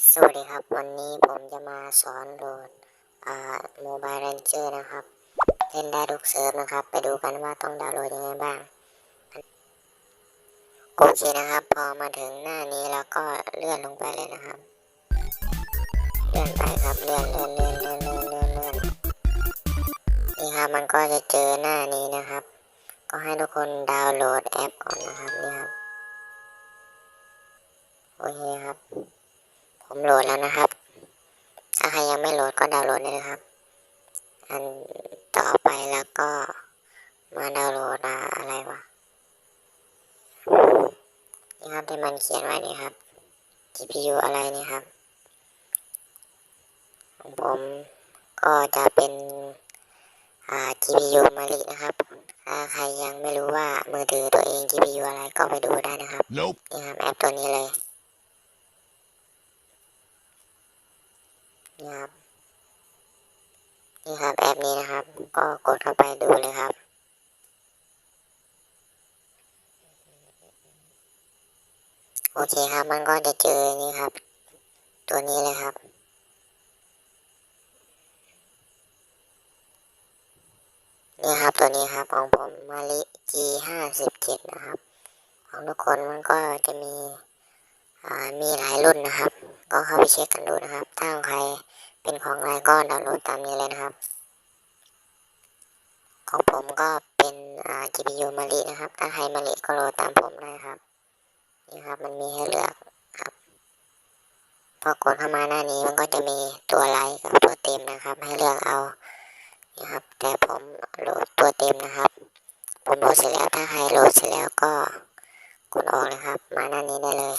สวัสดีครับ วันนี้ผมจะมาสอนโหลดอ่าโมบายเรนเจอร์นะครับ เล่นได้ทุกเซิร์ฟนะครับ ไปดูกันว่าต้องดาวน์โหลดยังไงบ้าง โอเคนะครับ พอมาถึงหน้านี้แล้วก็เลื่อนลงไปเลยนะครับ เลื่อนไปครับ เลื่อนเลื่อนเลื่อนเลื่อนเลื่อนเลื่อนเลื่อนนี่ครับมันก็จะเจอหน้านี้นะครับ ก็ให้ทุกคนดาวน์โหลดแอปก่อนนะครับนี่ครับ โอเคครับ ผมโหลดแล้วนะครับ ถ้าใครยังไม่โหลดก็ดาวน์โหลดได้เลยครับ อันต่อไปแล้วก็มาดาวน์โหลดอ่าอะไรวะนี่ครับที่มันเขียนไว้นี่ครับ GPU อะไรนี่ครับ ของผมก็จะเป็นอ่า GPU มารินะครับ ถ้าใครยังไม่รู้ว่ามือถือตัวเอง GPU อะไรก็ไปดูได้นะครับ Nope. นี่ครับแอปตัวนี้เลย นี่ครับ นี่ครับแอปนี้นะครับ ก็กดเข้าไปดูเลยครับโอเคครับมันก็จะเจอนี่ครับ ตัวนี้เลยครับ นี่ครับตัวนี้ครับของผมมาลิ G ห้าสิบเจ็ดนะครับ ของทุกคนมันก็จะมีมีหลายรุ่นนะครับ ก็เข้าไปเช็คกันดูนะครับ ถ้าใคร เป็นของอะไรก็ดาวน์โหลดตามนี้เลยนะครับ ของผมก็เป็นอ่า GPU มารินะครับ ถ้าใครมาริก็โหลดตามผมได้ครับ นี่ครับมันมีให้เลือกครับพอกดเข้ามาหน้านี้มันก็จะมีตัวไลท์กับตัวเต็มนะครับ ให้เลือกเอานี่ครับ แต่ผมโหลดตัวเต็มนะครับ ผมโหลดเสร็จแล้วถ้าใครโหลดเสร็จแล้วก็กดออกเลยครับ มาหน้านี้ได้เลย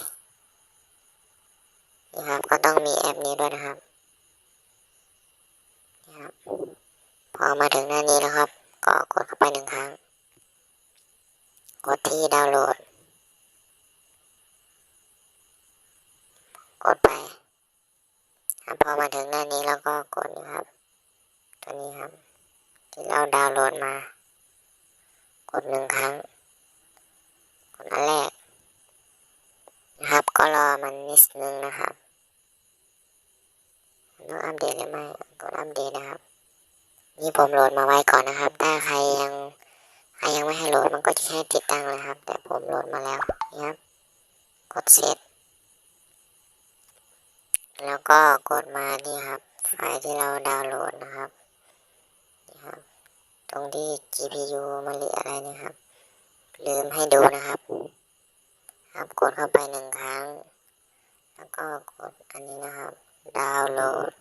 นี่ครับก็ต้องมีแอปนี้ด้วยนะครับ ครับ พอมาถึงหน้านี้แล้วครับ ก็กดเข้าไปหนึ่งครั้ง กดที่ดาวน์โหลด กดไปพอมาถึงหน้านี้แล้วก็กดนะครับตัวนี้ครับ ที่เราดาวน์โหลดมา กดหนึ่งครั้ง กดอันแรกนะครับ ก็รอมันนิดนึงนะครับ อัปเดตหรือไม่กดอัปเดตนะครับ นี่ผมโหลดมาไว้ก่อนนะครับ ถ้าใครยังใครยังไม่ให้โหลดมันก็จะแค่ติดตั้งเลยครับ แต่ผมโหลดมาแล้วนี่ครับกดเซตแล้วก็กดมานี่ครับ ไฟล์ที่เราดาวน์โหลดนะครับนี่ครับ ตรงที่ GPU มันหรืออะไรนี่ครับ ลืมให้ดูนะครับ ครับกดเข้าไปหนึ่งครั้ง แล้วก็กดอันนี้นะครับ ดาวน์โหลด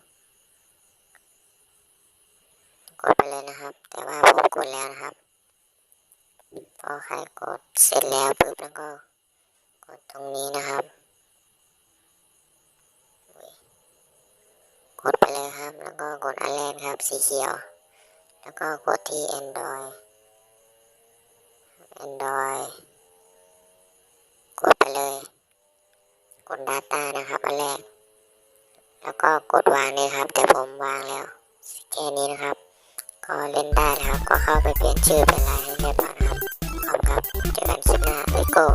กดไปเลยนะครับ แต่ว่าผมกดแล้วนะครับพอใครกดเสร็จแล้วปุ๊บแล้วก็กดตรงนี้นะครับ กดไปเลยครับ แล้วก็กดอันแรกครับสีเขียว แล้วก็กดที่ Android Android กดไปเลย กด Data นะครับอันแรก แล้วก็กดวางเลยครับ แต่ผมวางแล้วแค่นี้นะครับ ก็เล่นได้นะครับ ก็เข้าไปเปลี่ยนชื่อเป็นอะไรให้เรียบร้อยนะครับขอบคุณครับ เจอกันคลิปหน้าเลโก้